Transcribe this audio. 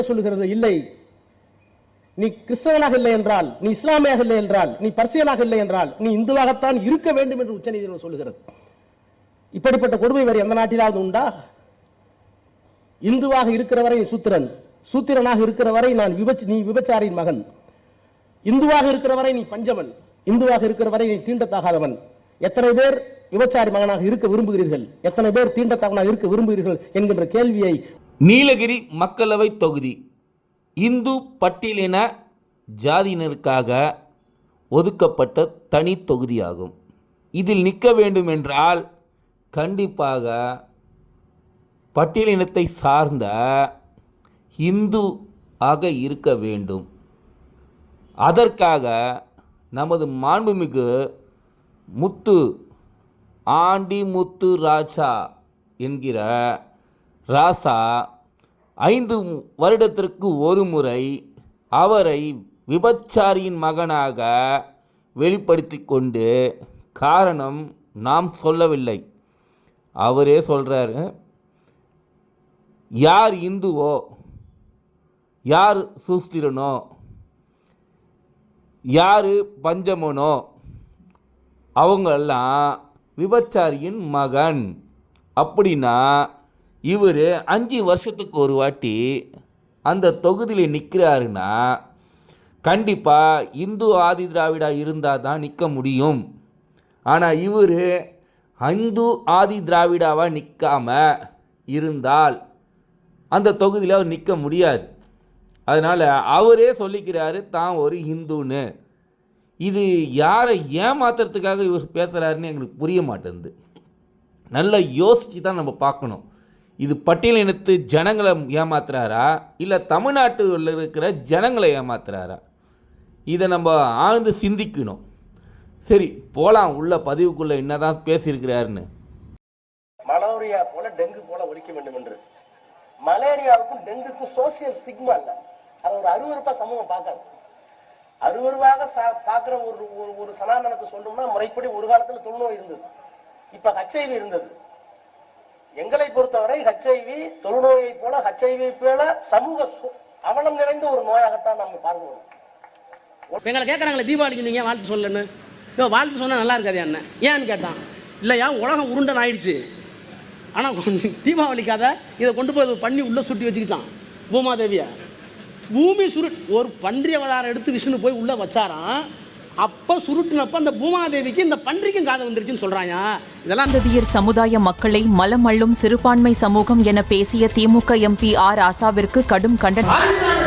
சொல்லுகிறது இல்லை. நீ கிறிஸ்தவனாக இல்லை என்றால் நீ இஸ்லாமியாக இல்லை என்றால் நீ பர்சியனாக இல்லை என்றால் நீ இந்துவாகத்தான் இருக்க வேண்டும் என்று உச்சநீதிமன்றம் சொல்லுகிறது. இப்படிப்பட்ட கொடுமை வேறு எந்த நாட்டிலாவது உண்டா? இந்துவாக இருக்கிற வரை சூத்திரன் சூத்திரனாக இருக்கிற வரை நான் விபச்சி நீ விபச்சாரியின் மகன். இந்துவாக இருக்கிற வரை நீ பஞ்சவன் இந்துவாக இருக்கிற வரை நீ தீண்டத்தாகாதவன். எத்தனை பேர் விபச்சாரி மகனாக இருக்க விரும்புகிறீர்கள்? எத்தனை பேர் தீண்டத்தாகனாக இருக்க விரும்புகிறீர்கள்? என்கின்ற கேள்வியை நீலகிரி மக்களவை தொகுதி. இந்து பட்டியலின ஜாதியினருக்காக ஒதுக்கப்பட்ட தனி தொகுதியாகும். இதில் நிற்க வேண்டும் என்றால் கண்டிப்பாக பட்டியலினத்தை சார்ந்த இந்து ஆக இருக்க வேண்டும். அதற்காக நமது மாண்புமிகு முத்து ஆண்டி முத்து ராஜா என்கிற ராசா ஐந்து வருடத்திற்கு ஒரு முறை அவரை விபச்சாரியின் மகனாக வெளிப்படுத்தி கொண்டு காரணம் நாம் சொல்லவில்லை. அவரே சொல்கிறாரு யார் இந்துவோ யார் சூஸ்திரனோ யார் பஞ்சமனோ அவங்கெல்லாம் விபச்சாரியின் மகன். அப்படின்னா இவர் அஞ்சு வருஷத்துக்கு ஒரு வாட்டி அந்த தொகுதியில் நிற்கிறாருன்னா கண்டிப்பாக இந்து ஆதி திராவிடா இருந்தால் தான் நிற்க முடியும். ஆனால் இவர் இந்து ஆதி திராவிடாவாக நிற்காமல் இருந்தால் அந்த தொகுதியில் அவர் நிற்க முடியாது. அதனால் அவரே சொல்லிக்கிறாரு தான் ஒரு ஹிந்துன்னு இது யாரை ஏமாத்துறதுக்காக இவர் பேசுகிறாருன்னு எங்களுக்கு புரிய மாட்டேங்குது. நல்லா யோசித்து தான் நம்ம பார்க்கணும். இது பட்டியலினத்து ஜனங்களை ஏமாத்துறாரா? இல்லை தமிழ்நாட்டில் இருக்கிற ஜனங்களை ஏமாத்துறாரா? இதை நம்ம ஆழ்ந்து சிந்திக்கணும். சரி போகலாம் உள்ள பதிவுக்குள்ளே என்னதான் பேசியிருக்கிறாருன்னு. மலேரியா போல டெங்கு போல ஒழிக்க வேண்டும் என்று. மலேரியாவுக்கும் டெங்குக்கும் சோசியல் ஸ்டிக்மா இல்லை. அது ஒரு அருவருப்பாக சமூகம் பார்க்காது. அருவருவாக சா- பார்க்குற ஒரு ஒரு- ஒரு சனாதனத்தை சொன்னோம்னா முறைப்படி ஒரு காலத்தில் தொழுநோய் இருந்தது. இப்போ ஹச்ஐவி இருந்தது. எங்களை ஹச்ஐவி தொழுநோயை போல ஹச்ஐவி போல சமூக சு- அவலம் நிறைந்த ஒரு நோயாகத்தான் நம்ம பார்க்கிறோம் எங்களை கேட்குறாங்களே தீபாவளிக்கு நீங்கள் வாழ்த்து சொல்லுன்னு இப்போ வாழ்த்து சொன்னால் நல்லா இருக்காது என்ன? ஏன்னு கேட்டான். இல்லையா உலகம் உருண்டன் ஆயிடுச்சு. ஆனால் தீபாவளிக்காக இதை கொண்டு போய் பண்ணி உள்ளே சுட்டி வச்சுக்கிட்டான். பூமாதேவியை. பூமி சுருட் ஒரு பன்றி வளார எடுத்து விஷ்ணு போய் உள்ளே வச்சாராம். அப்போ சுருட்டுனப்ப அந்த பூமாதேவிக்கு இந்த பன்றிக்கும் காதை வந்துருச்சுன்னு சொல்கிறாங்க இதெல்லாம் அந்ததியர் சமுதாய மக்களை மலம் அள்ளும் சிறுபான்மை சமூகம் என பேசிய திமுக எம்பி ஆர் ஆசாவிற்கு கடும் கண்டனம் ஆதிதிராவிட